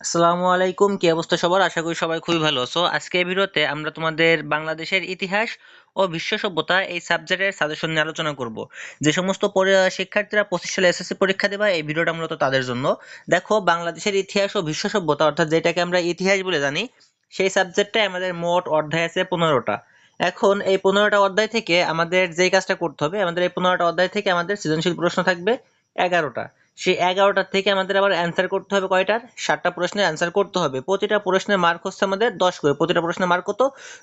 আসসালামু আলাইকুম। কি অবস্থা সবার? আশা করি সবাই খুবই ভালো সো আজকে ভিডিওতে আমরা তোমাদের বাংলাদেশের ইতিহাস ও বিশ্ব সভ্যতা এই সাবজেক্টের সাজেশন নিয়ে আলোচনা করব। যে সমস্ত শিক্ষার্থীরা পঁচিশ সালে এসএসসি পরীক্ষা দেবে এই ভিডিওটা মূলত তাদের জন্য। দেখো, বাংলাদেশের ইতিহাস ও বিশ্ব সভ্যতা, অর্থাৎ যেটাকে আমরা ইতিহাস বলে জানি, সেই সাবজেক্টে আমাদের মোট অধ্যায় আছে পনেরোটা। এখন এই পনেরোটা অধ্যায় থেকে আমাদের যেই কাজটা করতে হবে, আমাদের এই পনেরোটা অধ্যায় থেকে আমাদের সৃজনশীল প্রশ্ন থাকবে এগারোটা। সেই এগারোটার থেকে আমাদের আবার অ্যান্সার করতে হবে কয়টার? সাতটা প্রশ্নের অ্যান্সার করতে হবে। প্রতিটা প্রশ্নের মার্ক হচ্ছে আমাদের দশ করে। প্রতিটা প্রশ্নের মার্ক কত?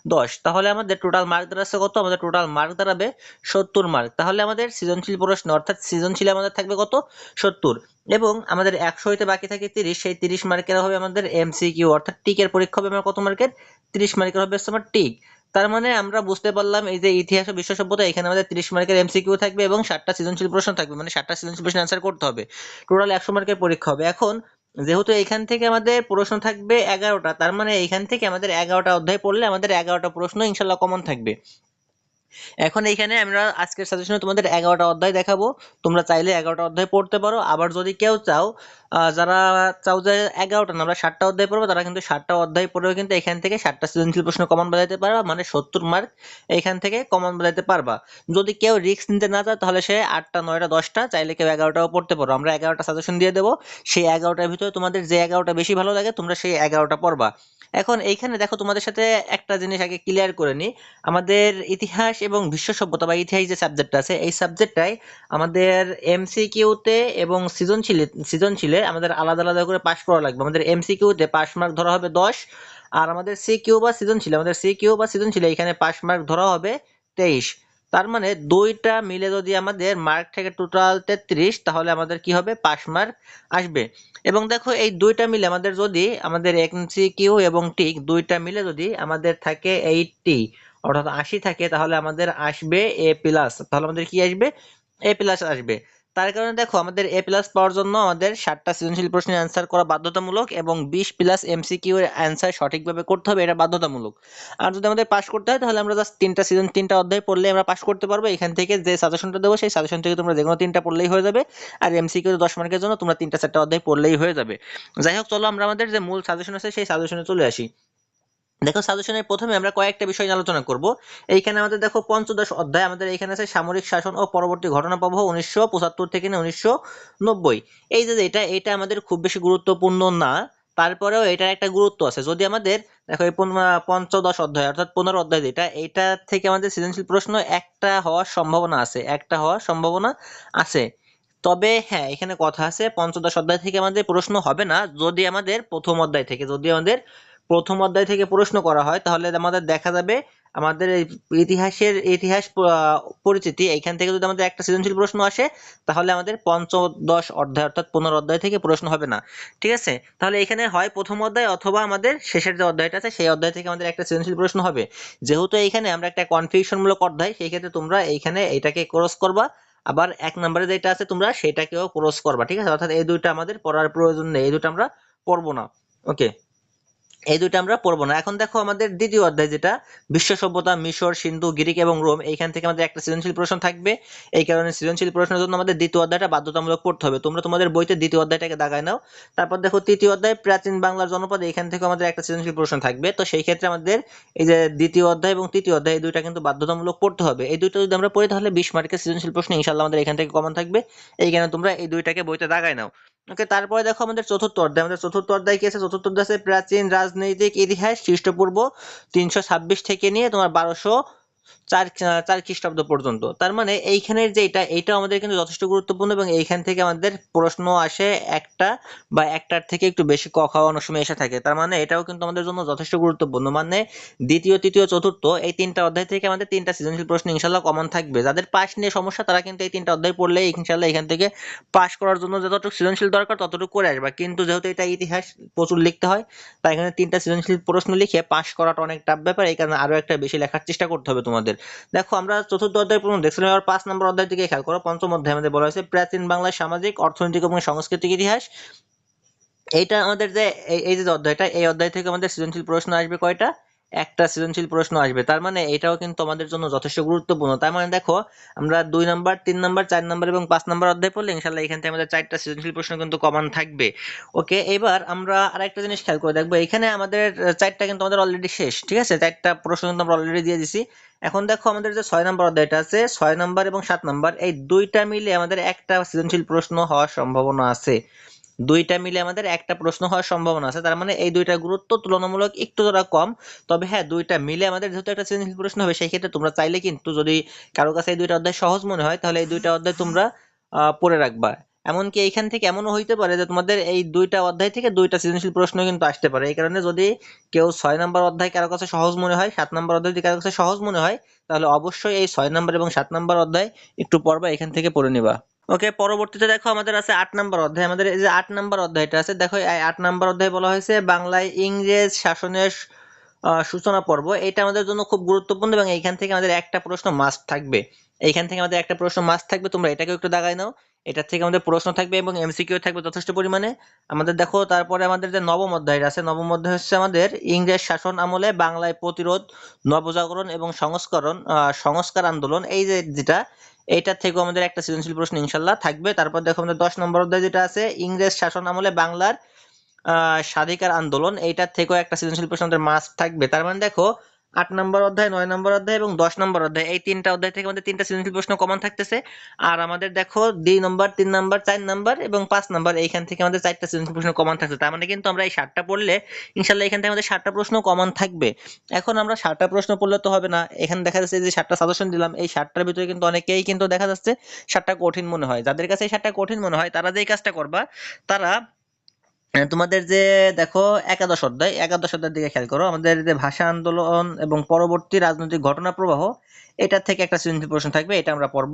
দশ। তাহলে আমাদের টোটাল মার্ক দাঁড়াচ্ছে কত? আমাদের টোটাল মার্ক দাঁড়াবে সত্তর মার্ক তাহলে আমাদের সৃজনশীল প্রশ্ন, অর্থাৎ সৃজনশীল আমাদের থাকবে কত? সত্তর। এবং আমাদের একশো হইতে বাকি থাকে তিরিশ। সেই তিরিশ মার্কের হবে আমাদের এমসিকিউ অর্থাৎ টিকের পরীক্ষা হবে আমার কত মার্কের তিরিশ মার্কের হবে আমার টিক। তার মানে আমরা বুঝতে পারলাম এই যে ইতিহাস বিশ্ব সভ্যতা, এখানে আমাদের তিরিশ মার্কের এমসিকিউ থাকবে এবং ষাটটা সৃজনশীল প্রশ্ন থাকবে মানে ষাটটা সৃজনশীল প্রশ্ন অ্যান্সার করতে হবে। টোটাল একশো মার্কের পরীক্ষা হবে। এখন যেহেতু এখান থেকে আমাদের প্রশ্ন থাকবে এগারোটা, তার মানে এখান থেকে আমাদের এগারোটা অধ্যায় পড়লে আমাদের এগারোটা প্রশ্ন ইনশাল্লাহ কমন থাকবে। এখন এইখানে আমরা আজকের সাজেশনে তোমাদের এগারোটা অধ্যায় দেখাবো। তোমরা চাইলে এগারোটা অধ্যায় পড়তে পারো। আবার যদি কেউ চাও যারা চাও যে এগারোটা না, আমরা ষাটটা অধ্যায় পড়ব, তারা কিন্তু ষাটটা অধ্যায় পড়েও কিন্তু এখান থেকে ষাটটা সৃজনশীল প্রশ্ন কমন বাজাইতে পারবা মানে সত্তর মার্ক এখান থেকে কমন বাজাইতে পারবা। যদি কেউ রিস্ক নিতে না চায়, তাহলে সে আটটা, নয়টা, দশটা, চাইলে কেউ এগারোটাও পড়তে পারো। আমরা এগারোটা সাজেশন দিয়ে দেবো। সেই এগারোটার ভিতরে তোমাদের যে এগারোটা বেশি ভালো লাগে, তোমরা সেই এগারোটা পড়বা। এখন এইখানে দেখো তোমাদের সাথে একটা জিনিস আগে ক্লিয়ার করে নিই। আমাদের ইতিহাস এবং বিশ্ব সভ্যতা বা ইতিহাস যে সাবজেক্টটা আছে, এই সাবজেক্টটাই আমাদের এমসিকিউতে এবং সৃজনশীল, সৃজনশীলে আমাদের আলাদা আলাদা করে পাশ করা লাগবে। আমাদের এমসিকিউতে পাশ মার্ক ধরা হবে দশ, আর আমাদের সি কিউ বা সৃজনশীল, আমাদের সি কিউ বা সৃজনশীল এখানে পাস মার্ক ধরা হবে তেইশ। তার মানে দুইটা মিলে যদি আমাদের মার্ক থেকে টোটাল তেত্রিশ, তাহলে আমাদের কি হবে? পাস মার্ক আসবে। এবং দেখো এই দুইটা মিলে আমাদের যদি আমাদের এমসিকিউ এবং টিক দুইটা মিলে যদি আমাদের থাকে এইটটি অর্থাৎ আশি থাকে, তাহলে আমাদের আসবে এ প্লাস তাহলে আমাদের কি আসবে? এ প্লাস আসবে। তার কারণে দেখো, আমাদের এ প্লাস পাওয়ার জন্য আমাদের ষাটটা সৃজনশীল প্রশ্নের অ্যান্সার করা বাধ্যতামূলক এবং বিশ প্লাস এমসিকিউ এর অ্যান্সার সঠিকভাবে করতে হবে, এটা বাধ্যতামূলক। আর যদি আমাদের পাশ করতে হয়, তাহলে আমরা জাস্ট তিনটা সিজন তিনটা অধ্যায় পড়লে আমরা পাশ করতে পারব। এখান থেকে যে সাজেশনটা দেবো, সেই সাজেশন থেকে তোমরা যে কোনো তিনটা পড়লেই হয়ে যাবে। আর এমসিকিউ দশ মার্কের জন্য তোমরা তিনটা চারটা অধ্যায় পড়লেই হয়ে যাবে। যাই হোক, চলো আমরা আমাদের যে মূল সাজেশন আছে, সেই সাজেশনে চলে আসি। দেখো সাজেশনের প্রথমে আমরা কয়েকটা বিষয় নিয়ে আলোচনা করব। এইখানে আমাদের দেখো পঞ্চদশ অধ্যায়, আমাদের এখানে আছে সামরিক শাসন ও পরবর্তী ঘটনা প্রবাহ উনিশশো পঁচাত্তর থেকে উনিশশো নব্বই। এই যে এটা এটা আমাদের খুব বেশি গুরুত্বপূর্ণ না। তারপরেও এটার একটা গুরুত্ব আছে। যদি আমাদের দেখো এই পঞ্চদশ অধ্যায়, অর্থাৎ পনেরো অধ্যায় যেটা, এটা থেকে আমাদের সৃজনশীল প্রশ্ন একটা হওয়ার সম্ভাবনা আছে, একটা হওয়ার সম্ভাবনা আছে। তবে হ্যাঁ এখানে কথা আছে, পঞ্চদশ অধ্যায় থেকে আমাদের প্রশ্ন হবে না। যদি আমাদের প্রথম অধ্যায় থেকে, যদি আমাদের প্রথম অধ্যায় থেকে প্রশ্ন করা হয়, তাহলে আমাদের দেখা যাবে আমাদের ইতিহাসের ইতিহাস পরিচিতি, এইখান থেকে যদি আমাদের একটা সৃজনশীল প্রশ্ন আসে, তাহলে আমাদের পঞ্চদশ অধ্যায়, অর্থাৎ পনেরো অধ্যায় থেকে প্রশ্ন হবে না। ঠিক আছে? তাহলে এখানে হয় প্রথম অধ্যায় অথবা আমাদের শেষের যে অধ্যায়টা আছে, সেই অধ্যায় থেকে আমাদের একটা সৃজনশীল প্রশ্ন হবে। যেহেতু এইখানে আমরা একটা কনফিউশন মূলক অধ্যায়, সেই ক্ষেত্রে তোমরা এইখানে এইটাকে ক্রস করবা। আবার এক নম্বরে যেটা আছে তোমরা সেটাকেও ক্রস করবা। ঠিক আছে? অর্থাৎ এই দুইটা আমাদের পড়ার প্রয়োজন নেই, এই দুটো আমরা পড়ব না। ওকে এই দুইটা আমরা পড়ব না। এখন দেখো আমাদের দ্বিতীয় অধ্যায় যেটা, বিশ্ব সভ্যতা, মিশর, সিন্ধু, গ্রিক এবং রোম, এইখান থেকে আমাদের একটা সৃজনশীল প্রশ্ন থাকবে। এই কারণে সৃজনশীল প্রশ্নের জন্য আমাদের দ্বিতীয় অধ্যায়টা বাধ্যতামূলক পড়তে হবে। তোমরা তোমাদের বইতে দ্বিতীয় অধ্যায়টাকে দাগায় নাও। তারপর দেখো তৃতীয় অধ্যায়, প্রাচীন বাংলার জনপদ এখান থেকে আমাদের একটা সৃজনশীল প্রশ্ন থাকবে। তো সেই ক্ষেত্রে আমাদের এই যে দ্বিতীয় অধ্যায় এবং তৃতীয় অধ্যায়, এই দুইটা কিন্তু বাধ্যতামূলক পড়তে হবে। এই দুইটা যদি আমরা পড়ি তাহলে বিশ মার্কের সৃজনশীল প্রশ্ন ইনশাল্লাহ আমাদের এখান থেকে কমন থাকবে। এইখানে তোমরা এই দুইটাকে বইতে দাগায় নাও। ওকে তারপরে দেখো আমাদের চতুর্থ অধ্যায়। আমাদের চতুর্থ অধ্যায় কি আছে? চতুর্থ অধ্যায় আছে প্রাচীন রাজনৈতিক ইতিহাস, খ্রিস্টপূর্ব তিনশো ছাব্বিশ থেকে নিয়ে তোমার বারোশো চার চার খ্রিস্টাব্দ পর্যন্ত। তার মানে এইখানের যে এটা এটা আমাদের কিন্তু যথেষ্ট গুরুত্বপূর্ণ এবং এইখান থেকে আমাদের প্রশ্ন আসে একটা বা একটার থেকে একটু বেশি ক খাওয়া অনেক সময় এসে থাকে। তার মানে এটাও কিন্তু আমাদের জন্য যথেষ্ট গুরুত্বপূর্ণ। মানে দ্বিতীয়, তৃতীয়, চতুর্থ, এই তিনটা অধ্যায় থেকে আমাদের তিনটা সৃজনশীল প্রশ্ন ইনশাল্লাহ কমন থাকবে। যাদের পাস নিয়ে সমস্যা, তারা কিন্তু এই তিনটা অধ্যায় পড়লে ইনশাল্লাহ এখান থেকে পাস করার জন্য যতটুকু সৃজনশীল দরকার ততটুকু করে আসবা। কিন্তু যেহেতু এটা ইতিহাস প্রচুর লিখতে হয়, তাই এখানে তিনটা সৃজনশীল প্রশ্ন লিখে পাস করাটা অনেক টাফ ব্যাপার। এই কারণে আরও একটা বেশি লেখার চেষ্টা করতে হবে তোমাদের। দেখো, আমরা চতুর্থ অধ্যায় পর্যন্ত দেখছিলাম, এবার পাঁচ নম্বর অধ্যায় থেকে খেয়াল করো, পঞ্চম অধ্যায় আমাদের বলা হয়েছে, প্রাচীন বাংলার সামাজিক, অর্থনৈতিক এবং সাংস্কৃতিক ইতিহাস। এইটা আমাদের যে, এই- এই যে অধ্যায়টা, এই অধ্যায় থেকে আমাদের সৃজনশীল প্রশ্ন আসবে কয়টা? একটা সৃজনশীল প্রশ্ন আসবে। তার মানে এটাও কিন্তু আমাদের জন্য যথেষ্ট গুরুত্বপূর্ণ। তার মানে দেখো, আমরা দুই নাম্বার, তিন নাম্বার, চার নাম্বার এবং পাঁচ নাম্বার অধ্যায় পড়লে ইনশাল্লাহ এখান থেকে আমাদের চারটা সৃজনশীল প্রশ্ন কিন্তু কমন থাকবে। ওকে, এবার আমরা আরেকটা জিনিস খেয়াল করে দেখব। এখানে আমাদের চারটা কিন্তু আমাদের অলরেডি শেষ, ঠিক আছে? চারটা প্রশ্ন কিন্তু আমরা অলরেডি দিয়ে দিছি। এখন দেখো আমাদের যে ছয় নাম্বার অধ্যায়টা আছে, ছয় নাম্বার এবং সাত নাম্বার, এই দুইটা মিলে আমাদের একটা সৃজনশীল প্রশ্ন হওয়ার সম্ভাবনা আছে। দুইটা মিলে আমাদের একটা প্রশ্ন হওয়ার সম্ভাবনা আছে। তার মানে এই দুইটা গুরুত্ব তুলনামূলক একটু তোরা কম, তবে হ্যাঁ দুইটা মিলে আমাদের যেহেতু একটা সৃজনশীল প্রশ্ন হবে, সেই ক্ষেত্রে তোমরা চাইলে কিন্তু যদি কারও কাছে এই দুইটা অধ্যায় সহজ মনে হয়, তাহলে এই দুইটা অধ্যায় তোমরা পড়ে রাখবা। এমনকি এইখান থেকে এমনও হইতে পারে যে তোমাদের এই দুইটা অধ্যায় থেকে দুইটা সৃজনশীল প্রশ্ন কিন্তু আসতে পারে। এই কারণে যদি কেউ ছয় নম্বর অধ্যায় কারও কাছে সহজ মনে হয়, সাত নম্বর অধ্যায় যদি কারও কাছে সহজ মনে হয়, তাহলে অবশ্যই এই ছয় নম্বর এবং সাত নম্বর অধ্যায় একটু পড়বা, এখান থেকে পড়ে নিবা। ওকে পরবর্তীতে দেখো আমাদের আছে আট নম্বর অধ্যায়। আমাদের এই যে আট নম্বর অধ্যায়টা আছে, দেখো এই আট নম্বর অধ্যায় বলা হয়েছে বাংলায় ইংরেজ শাসনের সূচনা পর্ব। এটা আমাদের জন্য খুব গুরুত্বপূর্ণ এবং এইখান থেকে আমাদের একটা প্রশ্ন মাস্ট থাকবে। এইখান থেকে আমাদের একটা প্রশ্ন মাস্ট থাকবে, তোমরা এটাকে একটু দাগাই নাও। এটার থেকে আমাদের প্রশ্ন থাকবে এবং এমসিকিউ থাকবে যথেষ্ট পরিমাণে। আমাদের দেখো, তারপরে আমাদের যে নবম অধ্যায়টা আছে, নবম অধ্যায় হচ্ছে আমাদের ইংরেজ শাসন আমলে বাংলায় প্রতিরোধ, নবজাগরণ এবং সংস্করণ সংস্কার আন্দোলন, এই যে যেটা, এইটার থেকেও আমাদের একটা সৃজনশীল প্রশ্ন ইনশাল্লাহ থাকবে। তারপর দেখো আমাদের দশ নম্বর অধ্যায় যেটা আছে, ইংরেজ শাসন আমলে বাংলার স্বাধিকার আন্দোলন, এইটার থেকেও একটা সৃজনশীল প্রশ্ন আমাদের মাস্ট থাকবে। তার মানে দেখো আট নম্বর অধ্যায়, নয় নম্বর অধ্যায় এবং দশ নম্বর অধ্যায়। এই তিনটা অধ্যায় থেকে আমাদের তিনটা সৃজনশীল প্রশ্ন কমন থাকতেছে। আর আমাদের দেখো দুই নম্বর, তিন নম্বর, চার নম্বর এবং পাঁচ নম্বর, এইখান থেকে আমাদের চারটা সৃজনশীল প্রশ্ন কমন থাকছে তার মানে কিন্তু আমরা এই সাতটা পড়লে ইনশাল্লাহ এখান থেকে আমাদের সাতটা প্রশ্ন কমন থাকবে। এখন আমরা সাতটা প্রশ্ন পড়লে তো হবে না। এখানে দেখা যাচ্ছে যে সাতটা সাজেশন দিলাম। এই সাতটার ভিতরে কিন্তু অনেকেই কিন্তু দেখা যাচ্ছে সাতটা কঠিন মনে হয়। যাদের কাছে এই সাতটা কঠিন মনে হয়, তারা যেই কাজটা করবা, তারা তোমাদের যে, দেখো, একাদশ অধ্যায়, একাদশ অধ্যায়ের দিকে খেয়াল করো, আমাদের যে ভাষা আন্দোলন এবং পরবর্তী রাজনৈতিক ঘটনা প্রবাহ এটা থেকে একটা সৃজনশীল প্রশ্ন থাকবে, এটা আমরা পড়ব।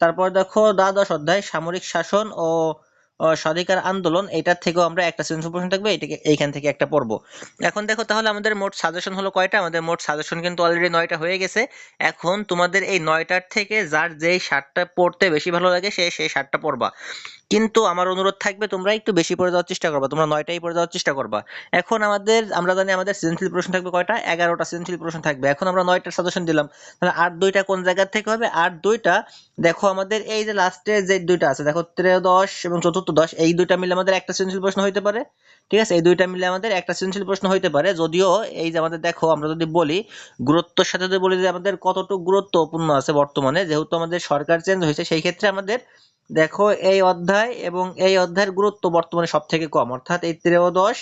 তারপর দেখো, দ্বাদশ অধ্যায়, সামরিক শাসন ও ও স্বাধিকার আন্দোলন, এটার থেকেও আমরা একটা সৃজনশীল প্রশ্ন থাকবে, এটাকে, এইখান থেকে একটা পড়ব। এখন দেখো, তাহলে আমাদের মোট সাজেশন হলো কয়টা? আমাদের মোট সাজেশন কিন্তু অলরেডি নয়টা হয়ে গেছে। এখন তোমাদের এই নয়টার থেকে যার যেই সাতটা পড়তে বেশি ভালো লাগে, সে সেই সাতটা পড়বা। কিন্তু আমার অনুরোধ থাকবে তোমরা একটু বেশি পড়ে যাওয়ার চেষ্টা করবা, তোমরা নয়টাই পড়ে যাওয়ার চেষ্টা করবা। এখন আমাদের, আমরা জানি আমাদের সৃজনশীল প্রশ্ন থাকবে কয়টা? এগারোটা সৃজনশীল প্রশ্ন থাকবে। এখন আমরা নয়টা সাজেশন দিলাম। তাহলে আট দুইটা কোন জায়গার থেকে হবে? আট দুইটা, দেখো আমাদের এই যে লাস্টে যে দুইটা আছে, দেখো ত্রয়োদশ এবং চতুর্থ দশ এই দুইটা মিলে আমাদের একটা সৃজনশীল প্রশ্ন হইতে পারে। ঠিক আছে? এই দুইটা মিলে আমাদের একটা সৃজনশীল প্রশ্ন হইতে পারে। যদিও এই যে আমাদের দেখো, আমরা যদি বলি, গুরুত্বের সাথে যদি বলি যে আমাদের কতটুকু গুরুত্বপূর্ণ আছে বর্তমানে, যেহেতু আমাদের সরকার চেঞ্জ হয়েছে, সেই ক্ষেত্রে আমাদের দেখো এই অধ্যায় এবং এই অধ্যায়ের গুরুত্ব বর্তমানে সব থেকে কম। অর্থাৎ এই ত্রয়োদশ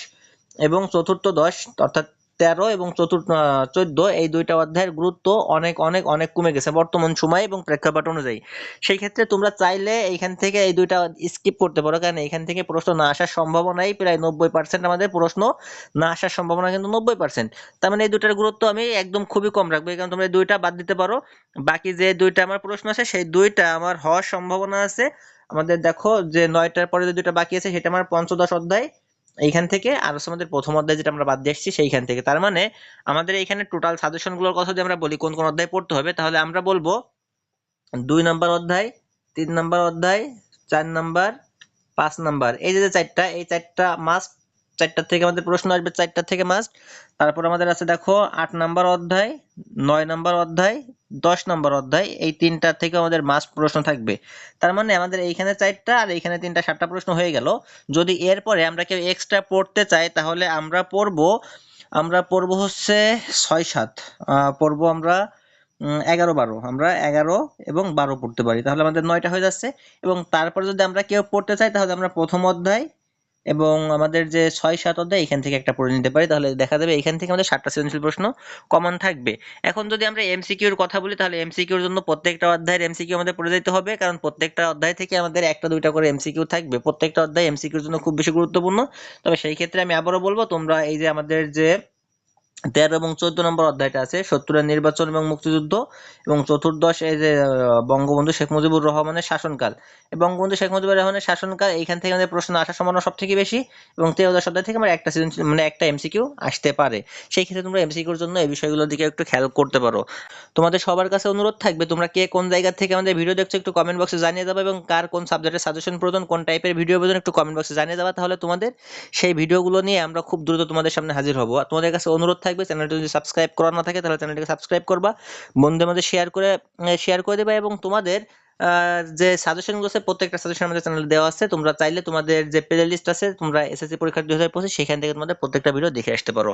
এবং চতুর্থ দশ অর্থাৎ তেরো এবং চতুর্থ চোদ্দ, এই দুইটা অধ্যায়ের গুরুত্ব অনেক অনেক অনেক কমে গেছে বর্তমান সময় এবং প্রেক্ষাপট অনুযায়ী। সেই ক্ষেত্রে তোমরা চাইলে এইখান থেকে এই দুইটা স্কিপ করতে পারো, কারণ এখান থেকে প্রশ্ন না আসার সম্ভাবনাই প্রায় নব্বই পার্সেন্ট আমাদের প্রশ্ন না আসার সম্ভাবনা কিন্তু নব্বই পার্সেন্ট তার মানে এই দুইটার গুরুত্ব আমি একদম খুবই কম রাখব কারণে তোমরা এই দুইটা বাদ দিতে পারো। বাকি যে দুইটা আমার প্রশ্ন আছে, সেই দুইটা আমার হওয়ার সম্ভাবনা আছে। আমাদের দেখো যে নয়টার পরে যে দুইটা বাকি আছে, সেটা আমার পঞ্চদশ অধ্যায়। এইখান থেকে আর হচ্ছে আমাদের প্রথম অধ্যায় যেটা আমরা বাদ দিয়ে আসছি, সেইখান থেকে। তার মানে আমাদের এইখানে টোটাল সাজেশনগুলোর কথা যদি আমরা বলি, কোন কোন অধ্যায় পড়তে হবে, তাহলে আমরা বলব দুই নম্বর অধ্যায়, তিন নম্বর অধ্যায়, চার নম্বর, পাঁচ নাম্বার। এই যে চারটা, এই চারটা মাস্ট চারটা থেকে আমাদের প্রশ্ন আসবে চারটার থেকে মাস্ট তারপর আমাদের আছে দেখো, আট নাম্বার অধ্যায়, নয় নাম্বার অধ্যায়, দশ নাম্বার অধ্যায়, এই তিনটা থেকে আমাদের মাস্ট প্রশ্ন থাকবে। তার মানে আমাদের এইখানে চারটা আর এইখানে তিনটা, সাতটা প্রশ্ন হয়ে গেল। যদি এরপরে আমরা কেউ এক্সট্রা পড়তে চাই, তাহলে আমরা পড়ব আমরা পড়ব হচ্ছে ছয় সাত। পড়ব আমরা এগারো বারো। আমরা এগারো এবং বারো পড়তে পারি। তাহলে আমাদের নয়টা হয়ে যাচ্ছে। এবং তারপর যদি আমরা কেউ পড়তে চাই, তাহলে আমরা প্রথম অধ্যায় এবং আমাদের যে ছয় সাত অধ্যায় এখান থেকে একটা পড়ে নিতে পারি, তাহলে দেখা যাবে এখান থেকে আমাদের সাতটা সৃজনশীল প্রশ্ন কমন থাকবে। এখন যদি আমরা এমসিকিউর কথা বলি, তাহলে এমসিকিউর জন্য প্রত্যেকটা অধ্যায়ের এমসিকিউ আমাদের পড়ে যেতে হবে, কারণ প্রত্যেকটা অধ্যায় থেকে আমাদের একটা দুইটা করে এমসিকিউ থাকবে। প্রত্যেকটা অধ্যায় এমসিকিউর জন্য খুব বেশি গুরুত্বপূর্ণ। তবে সেই ক্ষেত্রে আমি আবারও বলব, তোমরা এই যে আমাদের যে তেরো এবং চোদ্দ নম্বর অধ্যায়টা আছে, সত্তরের নির্বাচন এবং মুক্তিযুদ্ধ, এবং চতুর্দশ এই যে বঙ্গবন্ধু শেখ মুজিবুর রহমানের শাসনকাল। বঙ্গবন্ধু শেখ মুজিবুর রহমানের শাসনকাল, এইখান থেকে আমাদের প্রশ্ন আসার সম্ভাবনা সব থেকে বেশি, এবং ত্রয়োদশ অধ্যায় থেকে আমার একটা সৃজনশীল মানে একটা এমসিকিউ আসতে পারে। সেই ক্ষেত্রে তোমরা এমসিকিউর জন্য এই বিষয়গুলোর দিকে একটু খেয়াল করতে পারো। তোমাদের সবার কাছে অনুরোধ থাকবে, তোমরা কে কোন জায়গা থেকে আমাদের ভিডিও দেখছ একটু কমেন্ট বক্সে জানিয়ে যাবে এবং কার কোন সাবজেক্টের সাজেশন প্রয়োজন, কোন টাইপের ভিডিও প্রয়োজন একটু কমেন্ট বক্সে জানিয়ে যাবে তাহলে তোমাদের সেই ভিডিওগুলো নিয়ে আমরা খুব দ্রুত তোমাদের সামনে হাজির হব। তোমাদের কাছে অনুরোধ থাকবে থাকবে চ্যানেলটি যদি সাবস্ক্রাইব করা না থাকে, তাহলে চ্যানেলটিকে সাবস্ক্রাইব করবা। বন্ধুদের মধ্যে শেয়ার করে শেয়ার করে দেবা এবং তোমাদের যে সাজেশনগুলো আছে, প্রত্যেকটা সাজেশন আমাদের চ্যানেলে দেওয়া আছে। তোমরা চাইলে তোমাদের যে প্লে লিস্ট আছে, তোমরা এসএসসি পরীক্ষা দুই হাজার পঁচিশ সেখান থেকে তোমাদের প্রত্যেকটা ভিডিও দেখে আসতে পারো।